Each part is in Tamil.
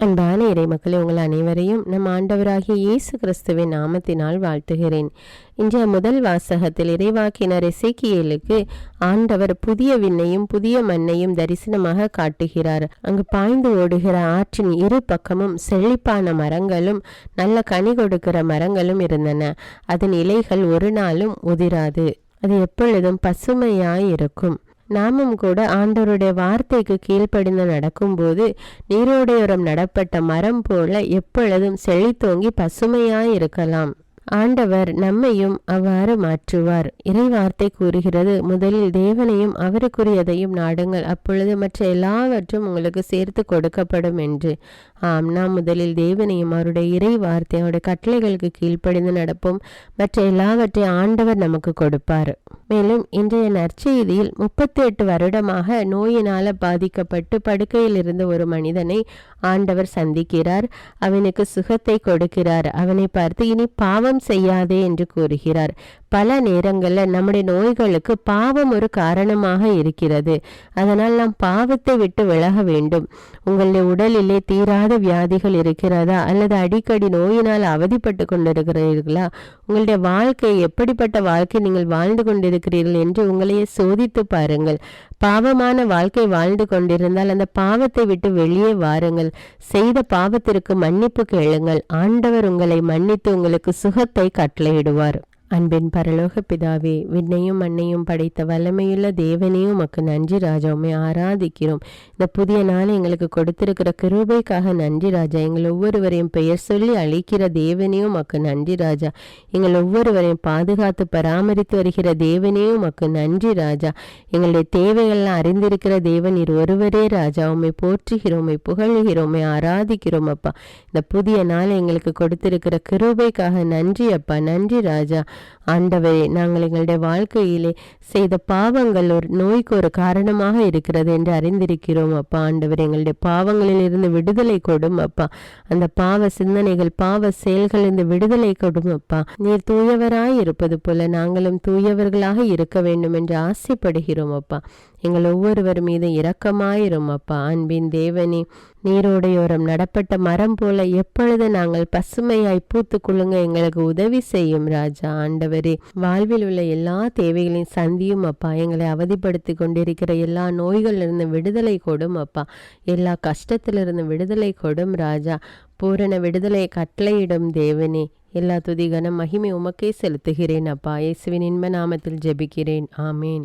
அன்பான இறைமக்களே உங்கள் அனைவரையும் நம் ஆண்டவராகிய இயேசு கிறிஸ்துவின் நாமத்தினால் வாழ்த்துகிறேன். இன்றைய முதல் வாசகத்தில் இறைவாக்கினர் இசைக்கியலுக்கு ஆண்டவர் புதிய விண்ணையும் புதிய மண்ணையும் தரிசனமாக காட்டுகிறார். அங்கு பாய்ந்து ஓடுகிற ஆற்றின் இரு பக்கமும் செழிப்பான மரங்களும் நல்ல கனி கொடுக்கிற மரங்களும் இருந்தன. அதன் இலைகள் ஒரு நாளும் உதிராது. அது எப்பொழுதும் பசுமையாய் இருக்கும். நாமும் கூட ஆண்டவருடைய வார்த்தைக்கு கீழ்ப்படிந்து நடக்கும்போது நீரோடையோரம் நடப்பட்ட மரம் போல எப்பொழுதும் செழித்தோங்கி பசுமையாய் இருக்கலாம். ஆண்டவர் நம்மையும் அவ்வாறு மாற்றுவார். இறை வார்த்தை கூறுகிறது முதலில் தேவனையும் அவருக்குரியதையும் நாடுங்கள் அப்பொழுது மற்ற எல்லாவற்றும் உங்களுக்கு சேர்த்து கொடுக்கப்படும் என்று. ஆம் நாம் முதலில் தேவனையும் அவருடைய இறை வார்த்தை அவருடைய கட்டளைகளுக்கு கீழ்ப்படிந்து நடப்போம். மற்ற எல்லாவற்றையும் ஆண்டவர் நமக்கு கொடுப்பார். மேலும் இன்றைய நற்செய்தியில் முப்பத்தி எட்டு வருடமாக நோயினால பாதிக்கப்பட்டு படுக்கையில் இருந்த ஒரு மனிதனை ஆண்டவர் சந்திக்கிறார். அவனுக்கு சுகத்தை கொடுக்கிறார். அவனை பார்த்து இனி பாவம் செய்யாதே என்று கூறுகிறார். பல நேரங்களில் நம்முடைய நோய்களுக்கு பாவம் ஒரு காரணமாக இருக்கிறது. அதனால் நாம் பாவத்தை விட்டு விலக வேண்டும். உங்களுடைய உடலிலே தீராத வியாதிகள் இருக்கிறதா? அல்லது அடிக்கடி நோயினால் அவதிப்பட்டு கொண்டிருக்கிறீர்களா? உங்களுடைய வாழ்க்கை எப்படிப்பட்ட வாழ்க்கை நீங்கள் வாழ்ந்து கொண்டிருக்கிறீர்கள் என்று உங்களையே சோதித்து பாருங்கள். பாவமான வாழ்க்கை வாழ்ந்து கொண்டிருந்தால் அந்த பாவத்தை விட்டு வெளியே வாருங்கள். செய்த பாவத்திற்கு மன்னிப்பு கேளுங்கள். ஆண்டவர் உங்களை மன்னித்து உங்களுக்கு சுகத்தை கட்டளையிடுவார். அன்பின் பரலோக பிதாவே விண்ணையும் மண்ணையும் படைத்த வல்லமையுள்ள தேவனையும் உமக்கு நன்றி ராஜா. உண்மை ஆராதிக்கிறோம். இந்த புதிய நாள் எங்களுக்கு கொடுத்திருக்கிற கிருபைக்காக நன்றி ராஜா. எங்கள் ஒவ்வொருவரையும் பெயர் சொல்லி அழிக்கிற தேவனையும் உமக்கு நன்றி ராஜா. எங்கள் ஒவ்வொருவரையும் பாதுகாத்து பராமரித்து வருகிற தேவனையும் உமக்கு நன்றி ராஜா. எங்களுடைய தேவைகள்லாம் அறிந்திருக்கிற தேவன் இரு ஒருவரே ராஜா. உண்மை போற்றுகிறோம் உம்மை புகழுகிறோம் உம்மை ஆராதிக்கிறோம் அப்பா. இந்த புதிய நாள் எங்களுக்கு கொடுத்திருக்கிற கிருபைக்காக நன்றி அப்பா. நன்றி ராஜா. ஆண்டவரே நாங்கள் எங்களுடைய வாழ்க்கையிலே செய்த பாவங்கள் ஒரு நோய்க்கு ஒரு காரணமாக இருக்கிறது என்று அறிந்திருக்கிறோம் அப்பா. ஆண்டவர் எங்களுடைய பாவங்களில் இருந்து விடுதலை கொடும் அப்பா. அந்த பாவ சிந்தனைகள் பாவ செயல்களிலிருந்து விடுதலை கொடும் அப்பா. நீர் தூயவராய் இருப்பது போல நாங்களும் தூயவர்களாக இருக்க வேண்டும் என்று ஆசைப்படுகிறோம் அப்பா. எங்கள் ஒவ்வொருவர் மீது இரக்கமாயிரும் அப்பா. அன்பின் தேவனே நீரோடையோரம் நடப்பட்ட மரம் போல எப்பொழுது நாங்கள் பசுமையாய் பூத்து குழுங்க எங்களுக்கு உதவி செய்யும் ராஜா. ஆண்டவரே வாழ்வில் உள்ள எல்லா தேவைகளையும் சந்தியும் அப்பா. எங்களை அவதிப்படுத்தி கொண்டிருக்கிற எல்லா நோய்களிலிருந்து விடுதலை கொடும் அப்பா. எல்லா கஷ்டத்திலிருந்து விடுதலை கொடும் ராஜா. பூரண விடுதலை கட்டளையிடும் தேவனே. எல்லா துதிகன மகிமை உமக்கே செலுத்துகிறேன் அப்பா. இயேசுவின் இன்ப நாமத்தில் ஜெபிக்கிறேன். ஆமேன்.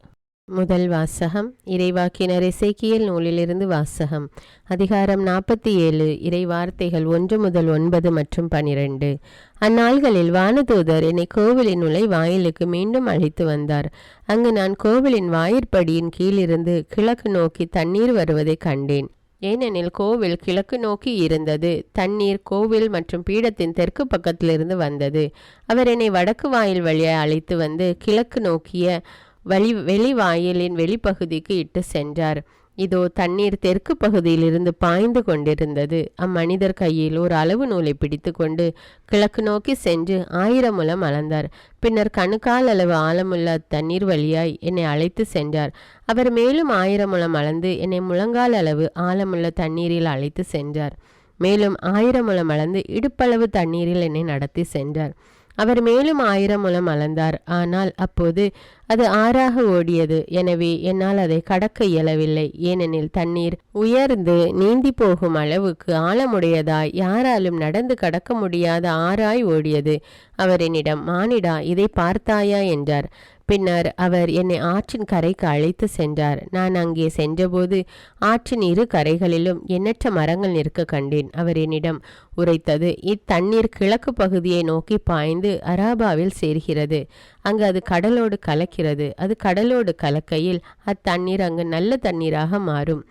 முதல் வாசகம் இறைவாக்கினர் இசைக்கியல் நூலிலிருந்து வாசகம். அதிகாரம் நாற்பத்தி ஏழு இறை வார்த்தைகள் ஒன்று முதல் ஒன்பது மற்றும் பனிரெண்டு. அந்நாள்களில் வானதூதர் என்னை கோவிலின் உலை வாயிலுக்கு மீண்டும் அழைத்து வந்தார். அங்கு நான் கோவிலின் வாயிற்படியின் கீழிருந்து கிழக்கு நோக்கி தண்ணீர் வருவதை கண்டேன். ஏனெனில் கோவில் கிழக்கு நோக்கி இருந்தது. தண்ணீர் கோவில் மற்றும் பீடத்தின் தெற்கு பக்கத்திலிருந்து வந்தது. அவர் என்னை வடக்கு வாயில் வழியாக அழைத்து வந்து கிழக்கு நோக்கிய வழி வெளிவாயிலின் வெளிப்பகுதிக்கு இட்டு சென்றார். இதோ தண்ணீர் தெற்கு பகுதியிலிருந்து பாய்ந்து கொண்டிருந்தது. அம்மனிதர் கையில் ஒரு அளவு நூலை பிடித்து கொண்டு கிழக்கு நோக்கி சென்று ஆயிரம் முலம் அளந்தார். பின்னர் கணுக்கால் அளவு ஆழமுள்ள தண்ணீர் வழியாய் என்னை அழைத்து சென்றார். அவர் மேலும் ஆயிரம் முலம் அளந்து என்னை முழங்கால் அளவு ஆழமுள்ள தண்ணீரில் அழைத்து சென்றார். மேலும் ஆயிரம் முலம் அளந்து இடுப்பளவு தண்ணீரில் என்னை நடத்தி சென்றார். அவர் மேலும் ஆயிரம் மூலம் அளந்தார். ஆனால் அப்போது அது ஆறாக ஓடியது. எனவே என்னால் அதை கடக்க இயலவில்லை. ஏனெனில் தண்ணீர் உயர்ந்து நீந்தி போகும் அளவுக்கு ஆழமுடையதாய் யாராலும் நடந்து கடக்க முடியாத ஆறாய் ஓடியது. அவர் என்னிடம் மானிடா இதை பார்த்தாயா? என்றார். பின்னர் அவர் என்னை ஆற்றின் கரைக்கு அழைத்து சென்றார். நான் அங்கே சென்றபோது ஆற்றின் இரு கரைகளிலும் எண்ணற்ற மரங்கள் நிற்க கண்டேன். அவர் என்னிடம் உரைத்தது இத்தண்ணீர் கிழக்கு பகுதியை நோக்கி பாய்ந்து அராபாவில் சேர்கிறது. அங்கு அது கடலோடு கலக்கிறது. அது கடலோடு கலக்கையில் அத்தண்ணீர் அங்கு நல்ல தண்ணீராக மாறும்.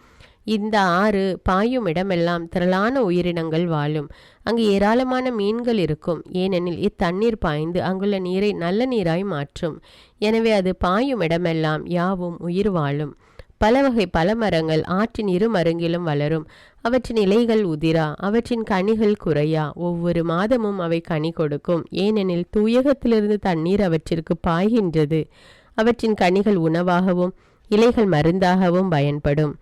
இந்த ஆறு பாயும் இடமெல்லாம் திரளான உயிரினங்கள் வாழும். அங்கு ஏராளமான மீன்கள் இருக்கும். ஏனெனில் இத்தண்ணீர் பாய்ந்து அங்குள்ள நீரை நல்ல நீராய் மாற்றும். எனவே அது பாயும் இடமெல்லாம் யாவும் உயிர் வாழும். பல வகை பல மரங்கள் ஆற்றின் இரு மருங்கிலும் வளரும். அவற்றின் இலைகள் உதிரா அவற்றின் கனிகள் குறையா. ஒவ்வொரு மாதமும் அவை கனி கொடுக்கும். ஏனெனில் தூயகத்திலிருந்து தண்ணீர் அவற்றிற்கு பாய்கின்றது. அவற்றின் கனிகள் உணவாகவும் இலைகள் மருந்தாகவும் பயன்படும்.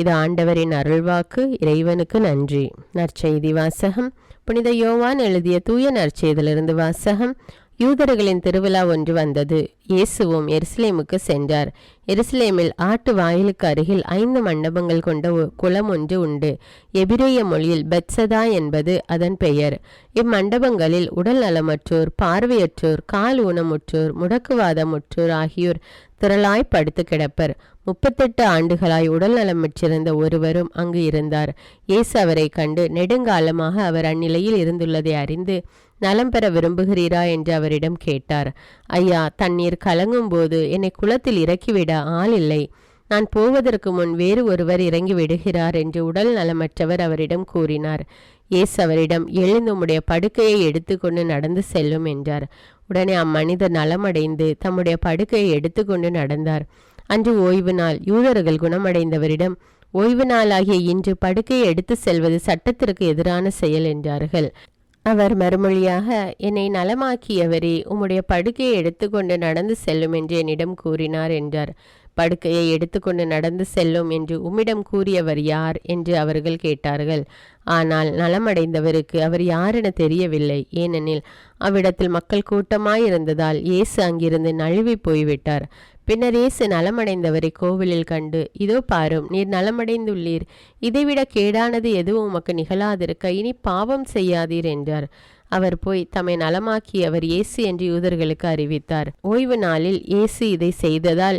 இது ஆண்டவரின் அருள்வாக்கு இறைவனுக்கு நன்றி. நற்செய்தி வாசகம். புனித யோவான் எழுதிய தூய நற்செய்திலிருந்து வாசகம். யூதர்களின் திருவிழா ஒன்று வந்தது. இயேசுவும் எருசலேமுக்கு சென்றார். எருசலேமில் ஆட்டு வாயிலுக்கு அருகில் ஐந்து மண்டபங்கள் கொண்ட குளம் ஒன்று உண்டு. எபிரேய மொழியில் பெட்சதா என்பது அதன் பெயர். இம்மண்டபங்களில் உடல் நலமற்றோர் பார்வையற்றோர் கால் ஊனமுற்றோர் முடக்குவாதமுற்றோர் ஆகியோர் திரளாய் படுத்து கிடப்பர். முப்பத்தெட்டு ஆண்டுகளாய் உடல் நலமற்றிருந்த ஒருவரும் அங்கு இருந்தார். இயேசு அவரை கண்டு நெடுங்காலமாக அவர் அந்நிலையில் இருந்துள்ளதை அறிந்து நலம் பெற விரும்புகிறீரா என்று அவரிடம் கேட்டார். ஐயா தண்ணீர் கலங்கும் போது என்னை குளத்தில் இறக்கிவிட ஆள் இல்லை. நான் போவதற்கு முன் வேறு ஒருவர் இறங்கி விடுகிறார் என்று உடல் நலமற்றவர் அவரிடம் கூறினார். இயேசு அவரிடம் எழுந்து உம்முடைய படுக்கையை எடுத்துக்கொண்டு நடந்து செல்லும் என்றார். உடனே அம்மனிதர் நலமடைந்து தம்முடைய படுக்கையை எடுத்துக்கொண்டு நடந்தார். அன்று ஓய்வு நாள். யூதர்கள் குணமடைந்தவரிடம் ஓய்வு நாளாகிய இன்று படுக்கையை எடுத்து செல்வது சட்டத்திற்கு எதிரான செயல் என்றார்கள். அவர் மறுமொழியாக என்னை நலமாக்கியவரே உம்முடைய படுக்கையை எடுத்துக்கொண்டு நடந்து செல்லும் என்று என்னிடம் கூறினார் என்றார். படுக்கையை எடுத்துக்கொண்டு நடந்து செல்லும் என்று உம்மிடம் கூறியவர் யார் என்று அவர்கள் கேட்டார்கள். ஆனால் நலமடைந்தவருக்கு அவர் யாரென தெரியவில்லை. ஏனெனில் அவ்விடத்தில் மக்கள் கூட்டமாயிருந்ததால் இயேசு அங்கிருந்து நழுவி போய்விட்டார். பின்னர் இயேசு நலமடைந்தவரை கோவிலில் கண்டு இதோ பாரும் நீர் நலமடைந்துள்ளீர். இதைவிட கேடானது எதுவும் உமக்கு நிகழாதிருக்க இனி பாவம் செய்யாதீர் என்றார். அவர் போய் தம்மை நலமாக்கியவர் இயேசு என்று யூதர்களுக்கு அறிவித்தார். ஓய்வு நாளில் இயேசு இதை செய்ததால்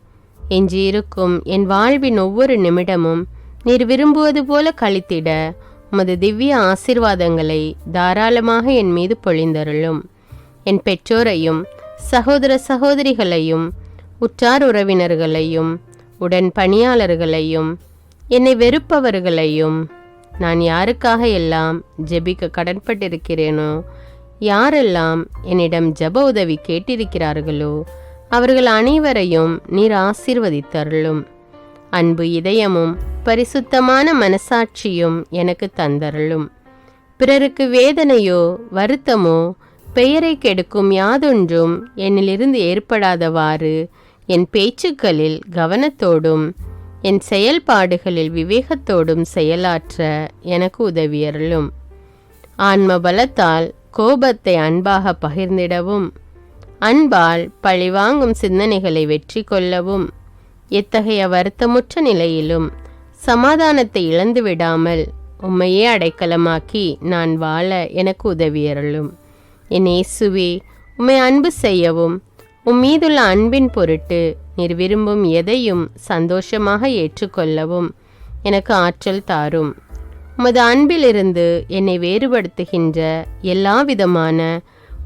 எஞ்சியிருக்கும் என் வாழ்வின் ஒவ்வொரு நிமிடமும் நீர் விரும்புவது போல கழித்திட உமது திவ்ய ஆசீர்வாதங்களை தாராளமாக என் மீது பொழிந்தருளும். என் பெற்றோரையும் சகோதர சகோதரிகளையும் உற்றார் உறவினர்களையும் உடன் பணியாளர்களையும் என்னை வெறுப்பவர்களையும் நான் யாருக்காக எல்லாம் ஜெபிக்க கடன்பட்டிருக்கிறேனோ யாரெல்லாம் என்னிடம் ஜெப உதவி கேட்டிருக்கிறார்களோ அவர்கள் அனைவரையும் நீர் ஆசிர்வதித்தருளும். அன்பு இதயமும் பரிசுத்தமான மனசாட்சியும் எனக்கு தந்தருளும். பிறருக்கு வேதனையோ வருத்தமோ பெயரை கெடுக்கும் யாதொன்றும் என்னிலிருந்து ஏற்படாதவாறு என் பேச்சுக்களில் கவனத்தோடும் என் செயல்பாடுகளில் விவேகத்தோடும் செயலாற்ற எனக்கு உதவியருளும். ஆன்ம பலத்தால் கோபத்தை அன்பாக பகிர்ந்திடவும். அன்பால் பழிவாங்கும் சிந்தனைகளை வெற்றி கொள்ளவும். எத்தகைய வருத்தமுற்ற நிலையிலும் சமாதானத்தை இழந்து விடாமல் உம்மையே அடைக்கலமாக்கி நான் வாழ எனக்கு உதவியருளும். என் இயேசுவே உம்மை அன்பு செய்யவும் உம் மீதுள்ள அன்பின் பொருட்டு நீர் விரும்பும் எதையும் சந்தோஷமாக ஏற்றுக்கொள்ளவும் எனக்கு ஆற்றல் தாரும். உமது அன்பிலிருந்து என்னை வேறுபடுத்துகின்ற எல்லா விதமான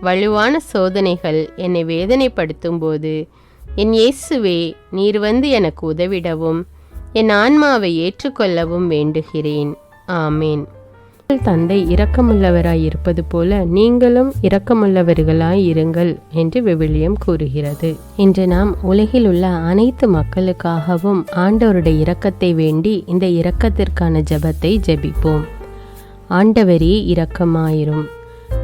வலுவான சோதனைகள் என்னை வேதனைப்படுத்தும் போது என் இயேசுவே நீர் வந்து எனக்கு உதவிடவும் என் ஆன்மாவை ஏற்றுக்கொள்ளவும் வேண்டுகிறேன். ஆமேன். தந்தை இரக்கமுள்ளவராய் இருப்பது போல நீங்களும் இரக்கமுள்ளவர்களாய் இருங்கள் என்று விவிலியம் கூறுகிறது. இன்று நாம் உலகில் உள்ள அனைத்து மக்களுக்காகவும் ஆண்டவருடைய இரக்கத்தை வேண்டி இந்த இரக்கத்திற்கான ஜெபத்தை ஜெபிப்போம். ஆண்டவரே இரக்கமாயிரும்.